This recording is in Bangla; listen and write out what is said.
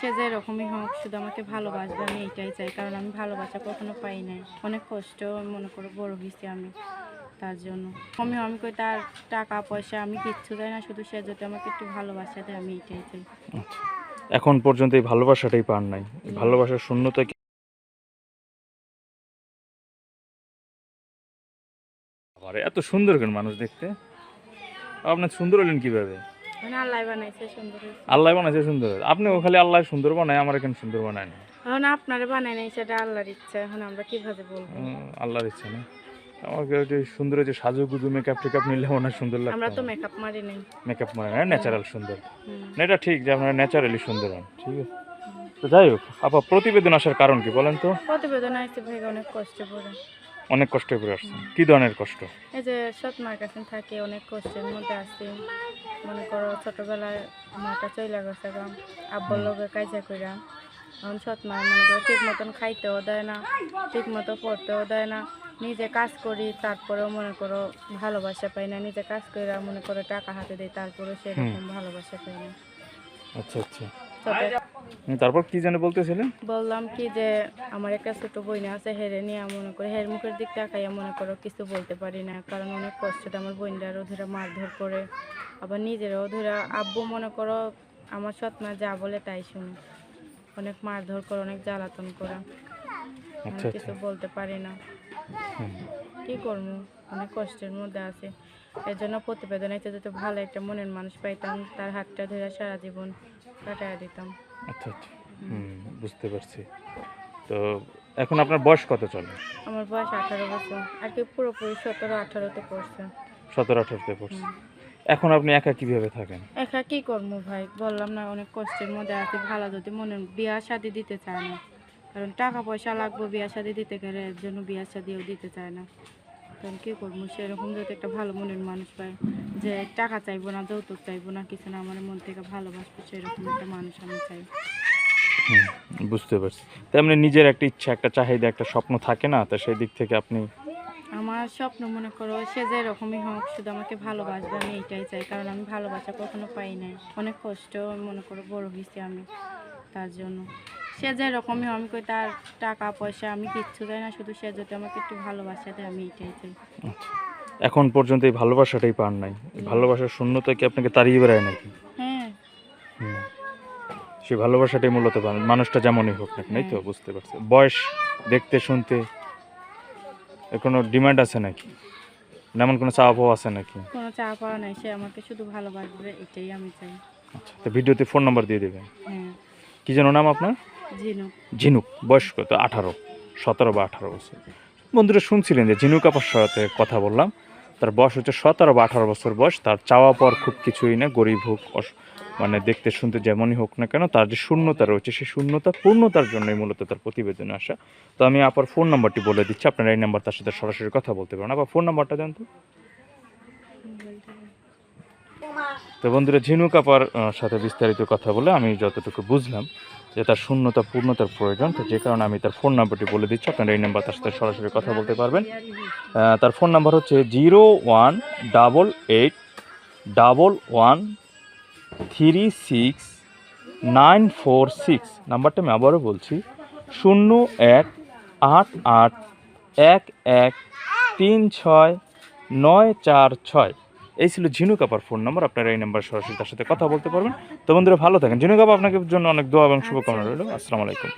সে যে রকমই হোক, শুধু আমাকে ভালোবাসবে, আমি এইটাই চাই। কারণ আমি ভালোবাসা কখনো পাই নাই। অনেক কষ্ট মনে করো বড় হয়েছি আমি তার জন্য। আমি আমি কই তার টাকা, পয়সা, আমি কিচ্ছু চাই না, শুধু সে যদি আমাকে একটু ভালোবাসা দেয়, আমি এইটাই চাই। আচ্ছা। এখন পর্যন্ত এই ভালোবাসাটাই পান নাই। ভালোবাসার শূন্যতা এত সুন্দর কেন মানুষ দেখতে। আপনার সুন্দর হলেন কীভাবে? আল্লাহ বানাইছে সুন্দর আপনি খালি আল্লাহ সুন্দর বানায় আমার সুন্দর বানায় না? এখন আপনারে বানাই নাই সেটা আল্লাহর ইচ্ছা এখন আমরা কীভাবে বলব? আল্লাহর ইচ্ছা না। আমাকে যে সুন্দর যে মেকআপ টেকআপ নিলে অনেক সুন্দর আমরা তো মেকআপ মারি নাই। মেকআপ মানে না ন্যাচারাল সুন্দর। না এটা ঠিক যে আপনারা ন্যাচারালি সুন্দর হন ঠিক আছে? তো যাই হোক আপা প্রতিবেদন আসার কারণ কি বলেন তো? প্রতিবেদন আসছে ভাই অনেক কষ্ট করে। অনেক কষ্ট করে আসছেন। কি ধরনের কষ্ট? এই যে সৎ মার কাছে থাকে অনেক কষ্টের মধ্যে আছি। মনে করো ছোটবেলায় মাটা চইলা গেছে গা আব্বর লগে কাজা কইরা। এখন সৎ মা মনে করো ঠিক মতন খাইতেও দেয় না ঠিক মতো পড়তেও দেয় না। নিজে কাজ করি তারপরেও মনে করো ভালোবাসা পাই না। নিজে কাজ কইরা মনে করো টাকা হাতে দিই তারপরেও সেরকম ভালোবাসা পাই না। আচ্ছা আচ্ছা। তারপর কি জানে বলতেছিলেন? বললাম কি যে আমার একটা ছোট বইনা আছে হেরে নিয়ে মনে করে হের মুখের দিক তাকাইয়া মনে করো কিছু বলতে পারি না কারণ অনেক কষ্টতে আমার বোনটারও ধরে মারধর করে আবার নিজেরও ধরে আব্বু মনে করো আমার সৎ মা যা বলে তাই শুনে অনেক মারধর করে অনেক জ্বালাতন করে আমি আচ্ছা। কিছু আচ্ছা বলতে পারি না। কি করব? অনেক কষ্টের মধ্যে আছে। এর জন্য প্রতিবেদন যদি ভালো একটা মনের মানুষ পাইতাম তার হাতটা ধরে সারা জীবন কাটায় দিতাম। আচ্ছা আচ্ছা। হুম বুঝতে পারছি। তো এখন আপনার বয়স কত চলে? আমার বয়স আঠারো বছর আর কি পুরোপুরি সতেরো আঠারোতে পড়ছে। সতেরো আঠারোতে পড়ছে। এখন আপনি একা কীভাবে থাকেন? একা কি করব ভাই? বললাম না অনেক কষ্টের মধ্যে আছি। ভালো যদি মনে বিয়া শাদি দিতে চায় না। কারণ টাকা পয়সা লাগবে বিয়া শাদি দিতে গেলে এর জন্য বিয়া শাদিও দিতে চায় না। কারণ কি করব সেরকম যদি একটা ভালো মনের মানুষ পায় যে টাকা চাইব না যৌতুক চাইব না কিছু না আমার মন থেকে ভালোবাসবো সেরকম একটা মানুষ আমি চাই। বুঝতে পারছি। তেমনি নিজের একটা ইচ্ছা একটা চাহিদা একটা স্বপ্ন থাকে না তো সেই দিক থেকে আপনি আমার স্বপ্ন মনে করো সে যে রকমই হোক শুধু আমাকে ভালোবাসবে আমি এইটাই চাই কারণ আমি ভালোবাসা কখনো পাই নাই। অনেক কষ্ট মনে করো বড় হয়েছি আমি তার জন্য। সে যে রকমই আমি কই তার টাকা পয়সা আমি কিচ্ছু চাই না শুধু সে যদি আমাকে একটু ভালোবাসা দেয় আমি এইটাই চাই। আচ্ছা। এখন পর্যন্ত এই ভালোবাসাটাই পান নাই। এই ভালোবাসার শূন্যতা কি আপনাকে তাড়িয়ে বেড়ায় নাকি? হ্যাঁ। সেই ভালোবাসাটাই মূলত পান। মানুষটা যেমনই হোক না তো হ্যাঁ। বুঝতে পারছি। বয়স দেখতে শুনতে এর কোনো ডিমান্ড আছে নাকি? এমন কোনো পাওয়া আছে নাকি? কোনো চা পাওয়া নাই সে আমাকে শুধু ভালোবাসবে এটাই আমি চাই। আচ্ছা তো ভিডিওতে ফোন নাম্বার দিয়ে দেবেন। হ্যাঁ। কি যেন নাম আপনার? ঝিনুক। বয়স কত আঠারো, সতেরো বা আঠারো বছর। বন্ধুরা শুনছিলেন যে ঝিনুক আপার সাথে কথা বললাম। তার বয়স হচ্ছে সতেরো বা আঠারো বছর বয়স। তার চাওয়া পাওয়ার খুব কিছুই না, গরিব হোক মানে দেখতে শুনতে যেমনই হোক না কেন, তার যে শূন্যতা রয়েছে, সেই শূন্যতা, পূর্ণতার জন্যই মূলত তার প্রতিবেদনে আসা। তো আমি আপার ফোন নাম্বারটি বলে দিচ্ছি, আপনারা এই নাম্বার তার সাথে সরাসরি কথা বলতে পারেন। আবার ফোন নাম্বারটা জানতো? তো বন্ধুরা, ঝিনুক আপার সাথে বিস্তারিত কথা বলে আমি যতটুকু বুঝলাম যে তার শূন্যতা, পূর্ণতার প্রয়োজন। তো যে কারণে আমি তার ফোন নাম্বারটি বলে দিচ্ছি। আপনারা এই নাম্বার তার সাথে সরাসরি কথা বলতে পারবেন। তার ফোন নাম্বার হচ্ছে zero one double eight double one three six nine four six. নাম্বারটা আমি আবারও বলছি। শূন্য এক আট আট এক এক তিন ছয় নয় চার ছয়। এই ছিল ঝিনুক আপার ফোন নাম্বার আপনারা এই নাম্বার সরাসরি তার সাথে কথা বলতে পারবেন। তো বন্ধুরা ভালো থাকেন। ঝিনুক আপা আপনাকে জন্য অনেক দোয়া এবং শুভকামনা রইল। আসসালামু আলাইকুম।